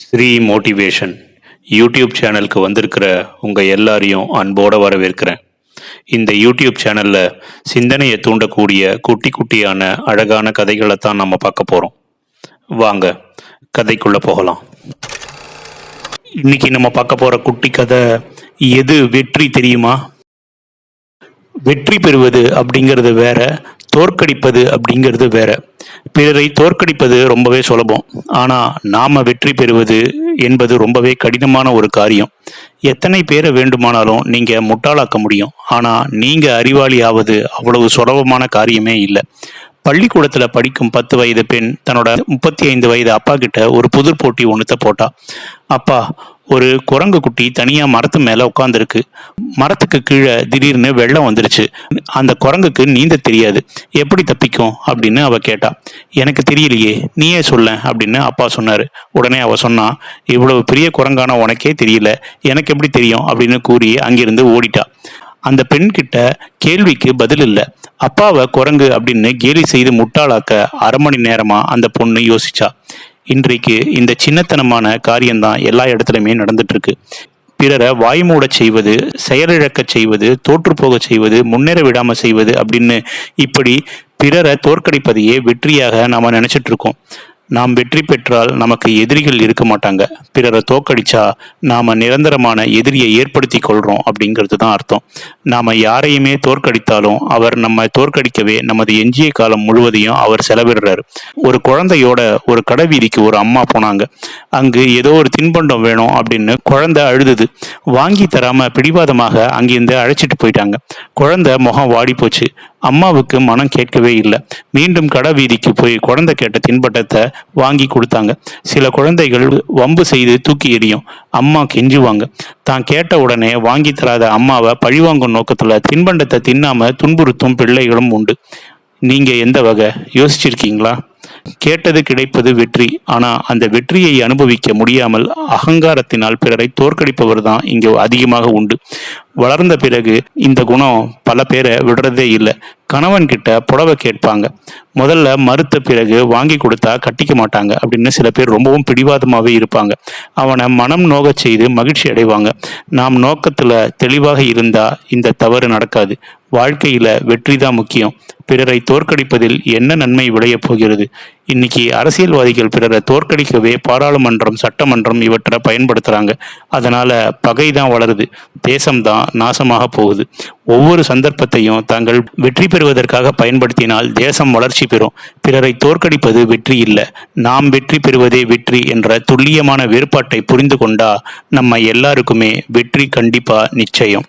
Sri motivation YouTube சேனலுக்கு வந்திருக்கிற உங்கள் எல்லாரையும் அன்போடு வரவேற்கிறேன். இந்த யூடியூப் சேனலில் சிந்தனையை தூண்டக்கூடிய குட்டி குட்டியான அழகான கதைகளை தான் நம்ம பார்க்க போகிறோம் வாங்க கதைக்குள்ளே போகலாம். இன்னைக்கு நம்ம பார்க்க போகிற குட்டி கதை எது வெற்றி தெரியுமா? வெற்றி பெறுவது அப்படிங்கிறது வேற தோற்கடிப்பது அப்படிங்கிறது வேற. பிறரை தோற்கடிப்பது ரொம்பவே சுலபம். ஆனால் நாம் வெற்றி பெறுவது என்பது ரொம்பவே கடினமான ஒரு காரியம். எத்தனை பேரை வேண்டுமானாலும் நீங்கள் முட்டாளாக்க முடியும். ஆனால் நீங்கள் அறிவாளி ஆவது அவ்வளவு சுலபமான காரியமே இல்லை. பள்ளிக்கூடத்தில் படிக்கும் பத்து வயது பெண் தன்னோட முப்பத்தி ஐந்து வயது அப்பா கிட்ட ஒரு புதிர் போட்டி ஒன்றுத்த போட்டா. அப்பா ஒரு குரங்கு குட்டி தனியா மரத்து மேல உட்காந்துருக்கு மரத்துக்கு கீழே திடீர்னு வெள்ளம் வந்துருச்சு. அந்த குரங்குக்கு நீந்த தெரியாது. எப்படி தப்பிக்கும்? அப்படின்னு அவ கேட்டா. எனக்கு தெரியலையே நீயே சொல்ல அப்படின்னு அப்பா சொன்னாரு. உடனே அவ சொன்னா இவ்வளவு பெரிய குரங்கான உனக்கே தெரியல. எனக்கு எப்படி தெரியும்? அப்படின்னு கூறி அங்கிருந்து ஓடிட்டா. அந்த பெண் கிட்ட கேள்விக்கு பதில் இல்லை. அப்பாவை குரங்கு அப்படின்னு கேலி செய்து முட்டாளாக்க அரை மணி நேரமா அந்த பொண்ணு யோசிச்சா. இன்றைக்கு இந்த சின்னத்தனமான காரியம்தான் எல்லா இடத்துலையுமே நடந்துட்டு இருக்கு பிறரை வாய்மூடச் செய்வது செயலிழக்கச் செய்வது தோற்றுப்போகச் செய்வது முன்னேற விடாமல் செய்வது அப்படின்னு இப்படி பிறரை தோற்கடிப்பதையே வெற்றியாக நாம் நினச்சிட்டு இருக்கோம் நாம் வெற்றி பெற்றால் நமக்கு எதிரிகள் இருக்க மாட்டாங்க. பிறரை தோக்கடிச்சா நாம் நிரந்தரமான எதிரியை ஏற்படுத்தி கொள்கிறோம் அப்படிங்கிறது தான் அர்த்தம். நாம் யாரையுமே தோற்கடித்தாலும் அவர் நம்ம தோற்கடிக்கவே நமது எஞ்சிய காலம் முழுவதையும் அவர் செலவிடுறாரு. ஒரு குழந்தையோட ஒரு கடைவீதிக்கு ஒரு அம்மா போனாங்க. அங்கு ஏதோ ஒரு தின்பண்டம் வேணும் அப்படின்னு குழந்தை அழுதுது. வாங்கி தராமல் பிடிவாதமாக அங்கிருந்து அழைச்சிட்டு போயிட்டாங்க. குழந்தை முகம் வாடி போச்சு அம்மாவுக்கு மனம் கேட்கவே இல்லை. மீண்டும் கடை வீதிக்கு போய் குழந்தை கேட்ட தின்பண்டத்தை வாங்கி கொடுத்தாங்க. சில குழந்தைகள் வம்பு செய்து தூக்கி எறியும். அம்மா கெஞ்சுவாங்க. தான் கேட்ட உடனே வாங்கி தராத அம்மாவை பழிவாங்கும் நோக்கத்தில் தின்பண்டத்தை தின்னாம துன்புறுத்தும் பிள்ளைகளும் உண்டு. நீங்க எந்த வகை? யோசிச்சிருக்கீங்களா? கேட்டது கிடைப்பது வெற்றி. ஆனா அந்த வெற்றியை அனுபவிக்க முடியாமல் அகங்காரத்தினால் பிறரை தோற்கடிப்பவர் தான் இங்கே அதிகமாக உண்டு. வளர்ந்த பிறகு இந்த குணம் பல பேரை விடுறதே இல்லை. கணவன் கிட்ட புடவை கேட்பாங்க. முதல்ல மறுத்த பிறகு வாங்கி கொடுத்தா கட்டிக்க மாட்டாங்க அப்படின்னு சில பேர் ரொம்பவும் பிடிவாதமாகவே இருப்பாங்க. அவனை மனம் நோகச் செய்து மகிழ்ச்சி அடைவாங்க. நாம் நோக்கத்தில் தெளிவாக இருந்தால் இந்த தவறு நடக்காது. வாழ்க்கையில் வெற்றி தான் முக்கியம். பிறரை தோற்கடிப்பதில் என்ன நன்மை விளையப் போகிறது? இன்னைக்கு அரசியல்வாதிகள் பிறரை தோற்கடிக்கவே பாராளுமன்றம் சட்டமன்றம் இவற்றை பயன்படுத்துகிறாங்க அதனால் பகை தான் வளருது. தேசம்தான் நாசமாக போகுது. ஒவ்வொரு சந்தர்ப்பத்தையும் தாங்கள் வெற்றி பெறுவதற்காக பயன்படுத்தினால் தேசம் வளர்ச்சி பெறும். பிறரை தோற்கடிப்பது வெற்றி இல்லை. நாம் வெற்றி பெறுவதே வெற்றி என்ற துல்லியமான வேறுபாட்டை புரிந்து கொண்டா நம்ம எல்லாருக்குமே வெற்றி கண்டிப்பாக நிச்சயம்.